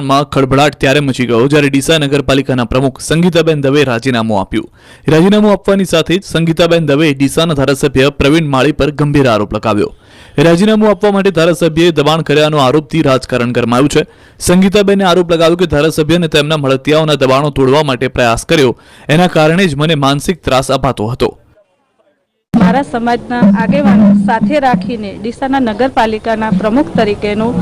માં ખળભળાટ ત્યારે મચી ગયો જ્યારે ડીસા નગરપાલિકાના પ્રમુખ સંગીતાબેન દવે રાજીનામું આપ્યું. રાજીનામું આપવાની સાથે જ સંગીતાબેન દવે ડીસાના ધારાસભ્ય પ્રવીણ માળી પર ગંભીર આરોપ લગાવ્યો. રાજીનામું આપવા માટે ધારાસભ્યએ દબાણ કર્યાનો આરોપથી રાજકારણ ગરમાયું છે. સંગીતાબેને આરોપ લગાવ્યો કે ધારાસભ્યને તેમના મળતિયાઓના દબાણો તોડવા માટે પ્રયાસ કર્યો. એના કારણે જ મને માનસિક ત્રાસ અપાતો હતો. મારા સમાજના આગેવાનો સાથે રાખીને ડીસાના નગરપાલિકાના પ્રમુખ તરીકેનું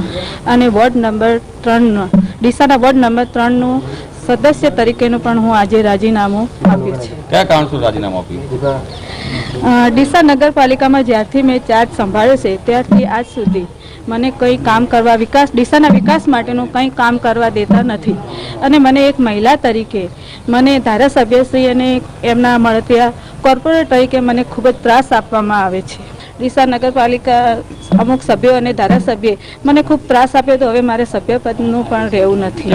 અને વોર્ડ નંબર ત્રણનો ડીસાના વોર્ડ નંબર ત્રણનું સદસ્ય તરીકેનું પણ હું આજે રાજીનામું આપ્યું છે. કયા કારણસર રાજીનામું આપ્યું? ડીસા નગરપાલિકામાં જ્યારથી મેં ચાર્જ સંભાળ્યો છે ત્યારથી આજ સુધી મને કંઈ કામ કરવા વિકાસ ડીસાના વિકાસ માટેનું કંઈ કામ કરવા દેતા નથી. અને મને એક મહિલા તરીકે મને ધારાસભ્યશ્રી અને એમના મળતિયા કોર્પોરેટ તરીકે મને ખૂબ જ ત્રાસ આપવામાં આવે છે. ડીસા નગરપાલિકા અમુક સભ્યો અને ધારાસભ્યે મને ખૂબ ત્રાસ આપ્યો તો હવે મારે સભ્યપદનું પણ રહેવું નથી.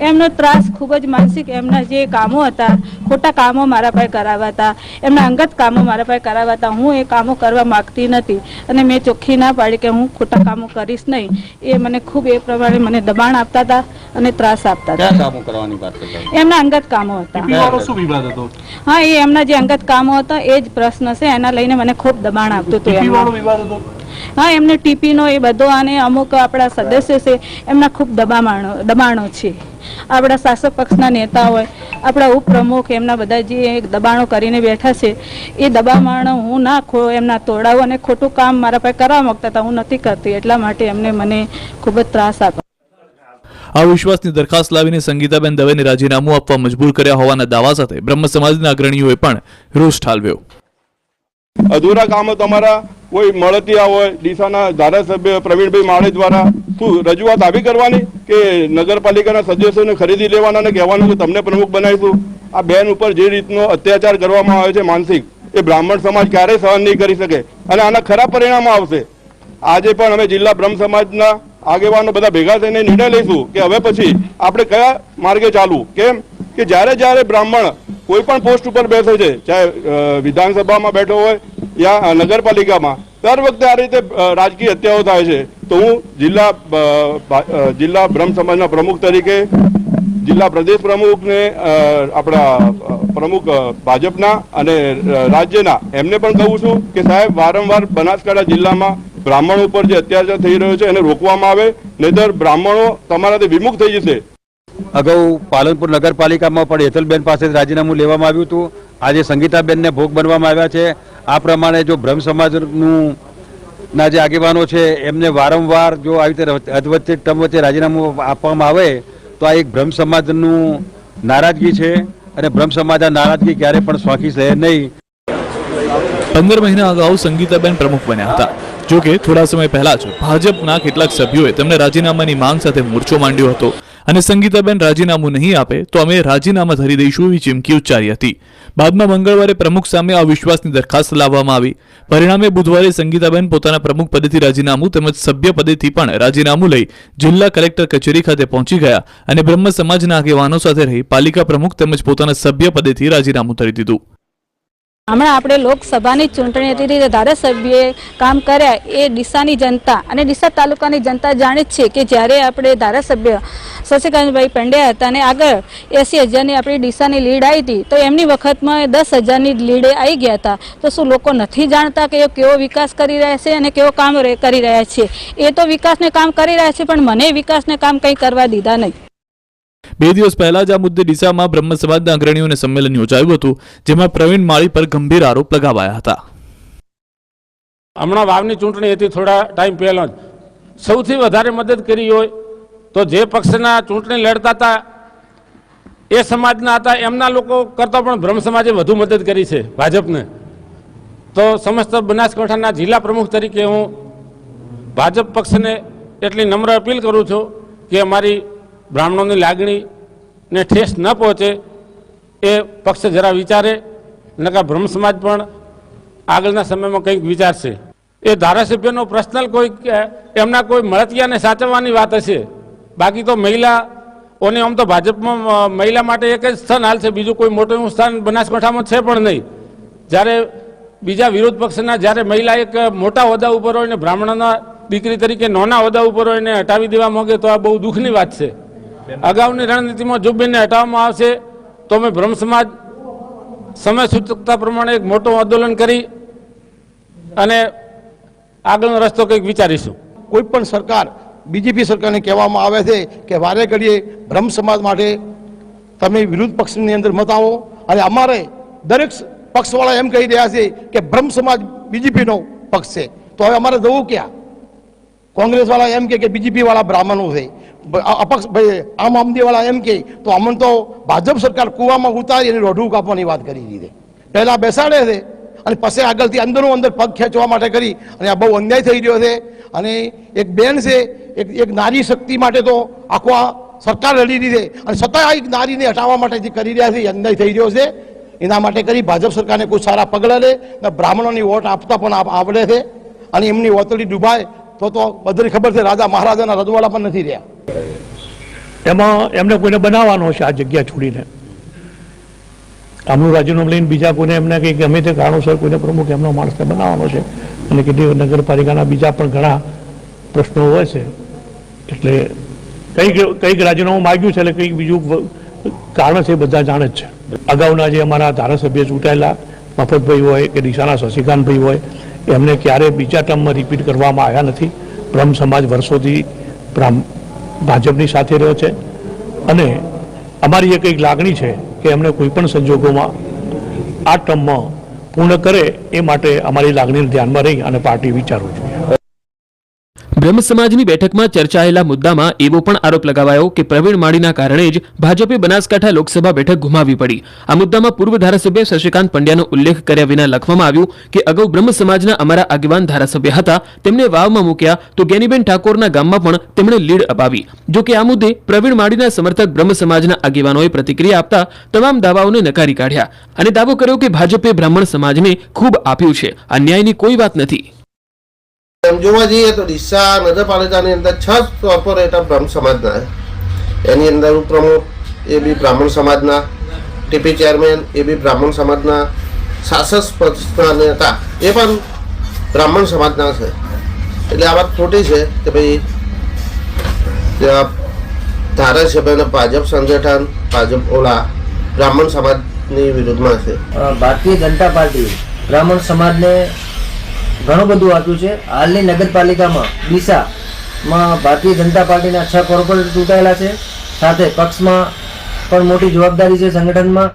એમનો ત્રાસ ખૂબ જ માનસિક એમના જે કામો હતા ખોટા કામો મારા પાસે કરાવાતા એમના અંગત કામો મારા પાસે કરાવાતા હું એ કામો કરવા માગતી નથી અને મેં ચોખ્ખી ના પાડી કે હું ખોટા કામો કરીશ નહીં. એ મને ખૂબ એ પ્રમાણે મને દબાણ આપતા હતા અને ત્રાસ આપતા હતા? એમના અંગત કામો હતા. વાળો શું વિવાદ હતો? હા એ એમના જે અંગત કામો હતા એ જ પ્રશ્ન છે. એના લઈને મને ખૂબ દબાણ આપતું હતું? હા એમને ટીપીનો એ બધો અને અમુક આપણા સદસ્ય છે એમના ખૂબ દબાણો દબાણો છે. આપણા શાસક પક્ષના નેતા હોય આપણા ઉપપ્રમુખ એમના બધા જે દબાણો કરીને બેઠા છે એ દબાણ હું ના ખો એમના તોડાવું અને ખોટું કામ મારા પાસે કરવા માંગતા હતા હું નથી કરતી. એટલા માટે એમને મને ખૂબ જ ત્રાસ આપ્યો. આ વિશ્વાસની દરખાસ્ત લાવીને સંગીતાબેન દવેને રાજીનામું આપવા મજબૂર કર્યા હોવાના દાવા સાથે બ્રહ્મ સમાજના અગ્રણીઓએ પણ રોષ ઠાલવ્યો. અધૂરા કામો તમારા કોઈ મળતિયા હોય, ડીસાના ધારાસભ્ય પ્રવીણભાઈ માળે દ્વારા, શું રજૂઆત આવી કરવાની કે નગરપાલિકાના સદસ્યોને ખરીદી લેવાના અને કહેવાનું કે તમને પ્રમુખ બનાવીશું. આ બેન ઉપર જે રીતનો અત્યાચાર કરવામાં આવે છે માનસિક, એ બ્રાહ્મણ સમાજ ક્યારેય સહન નહીં કરી શકે અને આના ખરાબ પરિણામો આવશે. આજે પણ અમે જિલ્લા બ્રહ્મ સમાજના આગેવાનો બધા ભેગા થઈને નિર્ણય લઈશું કે હવે પછી આપણે કયા માર્ગે ચાલવું. કેમ? કે જ્યારે જ્યારે બ્રાહ્મણ કોઈ પણ પોસ્ટ ઉપર બેસે છે, ચાહે વિધાનસભામાં બેઠો હોય યા નગરપાલિકામાં દર વખતે આ રીતે રાજકીય હત્યાઓ થાય છે. તો હું જિલ્લા જિલ્લા બ્રહ્મ સમાજના પ્રમુખ તરીકે, જિલ્લા પ્રદેશ પ્રમુખને આપણા પ્રમુખ ભાજપના અને રાજ્યના, એમને પણ કહું છું કે સાહેબ, વારંવાર બનાસકાંઠા જિલ્લામાં બ્રાહ્મણો ઉપર જે અત્યાચાર થઈ રહ્યો છે એને રોકવામાં આવે. નહીતર બ્રાહ્મણો તમારાથી વિમુખ થઈ જશે. અગાઉ પાલનપુર નગરપાલિકામાં પણ હેતલબેન પાસે રાજીનામું લેવામાં આવ્યું હતું. આજે સંગીતાબેનને ભોગ બનવામાં આવ્યા છે. આ પ્રમાણે જો બ્રહ્મ સમાજનું ના જે આગેવાનો છે, એમને વારંવાર જો આવી રીતે અધવચ્ચે ટમ વચ્ચે રાજીનામું આપવામાં આવે, તો આ એક બ્રહ્મ સમાજનું નારાજગી છે અને બ્રહ્મ સમાજ આ નારાજગી ક્યારે પણ સ્વાખી રહે નહીં. પંદર મહિના અગાઉ સંગીતાબેન પ્રમુખ બન્યા હતા. જો કે થોડા સમય પહેલા જ ભાજપના કેટલાક સભ્યોએ તેમને રાજીનામાની માંગ સાથે મોરચો માંડ્યો હતો. અને સંગીતાબેન રાજીનામું નહીં આપે, તો અમે રાજીનામા ધરી દઈશું એવી ચીમકી ઉચ્ચારી હતી. બાદમાં મંગળવારે પ્રમુખ સામે અવિશ્વાસની દરખાસ્ત લાવવામાં આવી. પરિણામે બુધવારે સંગીતાબેન પોતાના પ્રમુખ પદેથી રાજીનામું તેમજ સભ્ય પદેથી પણ રાજીનામું લઈ જિલ્લા કલેક્ટર કચેરી ખાતે પહોંચી ગયા અને બ્રહ્મ સમાજના આગેવાનો સાથે રહી પાલિકા પ્રમુખ તેમજ પોતાના સભ્ય પદેથી રાજીનામું ધરી દીધું. હમણાં આપણે લોકસભાની ચૂંટણી હતી તે ધારાસભ્યએ કામ કર્યા. એ ડીસાની જનતા અને ડીસા તાલુકાની જનતા જાણે જ છે કે જ્યારે આપણે ધારાસભ્ય શશિકાંતભાઈ પંડ્યા હતા અને આગળ એસી હજારની આપણી ડીસાની લીડ આવી હતી, તો એમની વખતમાં દસ હજારની લીડે આવી ગયા હતા. તો શું લોકો નથી જાણતા કે એ કેવો વિકાસ કરી રહ્યા છે અને કેવો કામ કરી રહ્યા છે? એ તો વિકાસને કામ કરી રહ્યા છે, પણ મને વિકાસને કામ કંઈ કરવા દીધા નહીં. બે દિવસ પહેલા જ આ મુદ્દે ડીસામાં બ્રહ્મ સમાજના અગ્રણીઓને સંમેલન યોજાયું હતું, જેમાં પ્રવીણ માળી પર ગંભીર આરોપ લગાવાયા હતા. હમણાં વાવની ચૂંટણી હતી, થોડા ટાઈમ પહેલા જ. સૌથી વધારે મદદ કરી હોય તો જે પક્ષના ચૂંટણી લડતા હતા, એ સમાજના હતા, એમના લોકો કરતાં પણ બ્રહ્મ સમાજે વધુ મદદ કરી છે, ભાજપને. તો સમસ્ત બનાસકાંઠાના જિલ્લા પ્રમુખ તરીકે હું ભાજપ પક્ષને એટલી નમ્ર અપીલ કરું છું કે અમારી બ્રાહ્મણોની લાગણીને ઠેસ ન પહોંચે એ પક્ષ જરા વિચારે નકા બ્રહ્મ સમાજ પણ આગળના સમયમાં કંઈક વિચારશે. એ ધારાસભ્યનો પર્સનલ કોઈ એમના કોઈ મળતિયાને સાચવવાની વાત હશે. બાકી તો મહિલાઓને આમ તો ભાજપમાં મહિલા માટે એક જ સ્થાન હાલ છે, બીજું કોઈ મોટું એવું સ્થાન બનાસકાંઠામાં છે પણ નહીં. જ્યારે બીજા વિરોધ પક્ષના, જ્યારે મહિલા એક મોટા હોદ્દા ઉપર હોય ને બ્રાહ્મણના દીકરી તરીકે નાના હોદ્દા ઉપર હોય એને હટાવી દેવા માંગે તો આ બહુ દુઃખની વાત છે. અગાઉની રણનીતિમાં જો બેનને હટાવવામાં આવશે, તો અમે બ્રહ્મ સમાજ સમય સૂચકતા પ્રમાણે એક મોટું આંદોલન કરી અને આગળનો રસ્તો કંઈક વિચારીશું. કોઈ પણ સરકાર, બીજેપી સરકારને કહેવામાં આવે છે કે વારે ઘડીએ બ્રહ્મ સમાજ માટે તમે વિરુદ્ધ પક્ષની અંદર મત આવો. અને અમારે દરેક પક્ષવાળા એમ કહી રહ્યા છે કે બ્રહ્મ સમાજ બીજેપીનો પક્ષ છે. તો હવે અમારે જવું ક્યાં? કોંગ્રેસવાળા એમ કે બીજેપી વાળા બ્રાહ્મણો છે. અપક્ષ ભાઈ આમ આદમી વાળા એમ કહે તો અમને તો ભાજપ સરકાર કૂવામાં ઉતારી અને રોઢું કાપવાની વાત કરી દીધી. પહેલા બેસાડે છે અને પછી આગળથી અંદરનું અંદર પગ ખેંચવા માટે કરી અને આ બહુ અન્યાય થઈ રહ્યો છે. અને એક બેન છે, એક એક નારી શક્તિ માટે તો આખો આ સરકાર લડી રહી અને છતાં એક નારીને હટાવવા માટે જે કરી રહ્યા છે એ અન્યાય થઈ રહ્યો છે. એના માટે કરી ભાજપ સરકારને કોઈ સારા પગલાં લે, ને બ્રાહ્મણોની વોટ આપતા પણ આવડે છે. અને એમની વતળી ડૂબાય તો તો બધી ખબર છે, રાજા મહારાજાના રજવાડા પણ નથી રહ્યા. એમાં એમને કોઈને બનાવવાનો છે આ જગ્યા છોડીને. આમનું રાજીનામું લઈને બીજા કોઈને એમને કંઈ ગમે તે કારણોસર કોઈને પ્રમુખ એમનો માણસને બનાવવાનો છે. અને કેટલીક નગરપાલિકાના બીજા પણ ઘણા પ્રશ્નો હોય છે. એટલે કંઈક કંઈક રાજીનામું માગ્યું છે એટલે કંઈક બીજું કારણ છે બધા જાણે જ છે. અગાઉના જે અમારા ધારાસભ્ય ચૂંટાયેલા, મફતભાઈ હોય કે દિશાના શશિકાંતભાઈ હોય એમને ક્યારેય બીજા ટર્મમાં રિપીટ કરવામાં આવ્યા નથી. બ્રહ્મ સમાજ વર્ષોથી ભાજપની સાથે રહ્યો છે. અને અમારી એક એક લાગણી છે કે એમને કોઈ પણ સંજોગોમાં આ ટર્મમાં પૂર્ણ કરે એ માટે અમારી લાગણીને ધ્યાનમાં રહી અને પાર્ટી વિચારવું જોઈએ. બ્રહ્મ સમાજની બેઠકમાં ચર્ચાયેલા મુદ્દામાં એવો પણ આરોપ લગાવાયો કે પ્રવીણ માળીના કારણે જ ભાજપે બનાસકાંઠા લોકસભા બેઠક ગુમાવી પડી. આ મુદ્દામાં પૂર્વ ધારાસભ્ય શશિકાંત પંડ્યાનો ઉલ્લેખ કર્યા વિના લખવામાં આવ્યું કે અગાઉ બ્રહ્મ સમાજના અમારા આગેવાન ધારાસભ્ય હતા, તેમને વાવમાં મૂક્યા તો જ્ઞાનીબેન ઠાકોરના ગામમાં પણ તેમણે લીડ અપાવી. જો કે આ મુદ્દે પ્રવીણ માળીના સમર્થક બ્રહ્મ સમાજના આગેવાનોએ પ્રતિક્રિયા આપતા તમામ દાવાઓને નકારી કાઢ્યા અને દાવો કર્યો કે ભાજપે બ્રાહ્મણ સમાજને ખૂબ આપ્યું છે. આ ન્યાયની કોઈ વાત નથી. એમ જોવા જઈએ તો ડીસા નગરપાલિકાની અંદર છ કોર્પોરેટર બ્રહ્મ સમાજના. એની અંદર ઉપપ્રમુખ એ બી બ્રાહ્મણ સમાજના, ટીપી ચેરમેન એ બી બ્રાહ્મણ સમાજના, શાસક પક્ષના નેતા એ પણ બ્રાહ્મણ સમાજના છે એટલે આ વાત ખોટી છે કે ભાઈ ધારાસભ્યને ભાજપ સંગઠન, ભાજપ ઓલા બ્રાહ્મણ સમાજની વિરુદ્ધમાં છે ભારતીય જનતા પાર્ટી બ્રાહ્મણ સમાજને ઘણું બધું આપ્યું છે. હાલની નગરપાલિકામાં, ડીસામાં ભારતીય જનતા પાર્ટીના છ કોર્પોરેટર ચૂંટાયેલા છે. સાથે પક્ષમાં પણ મોટી જવાબદારી છે સંગઠનમાં.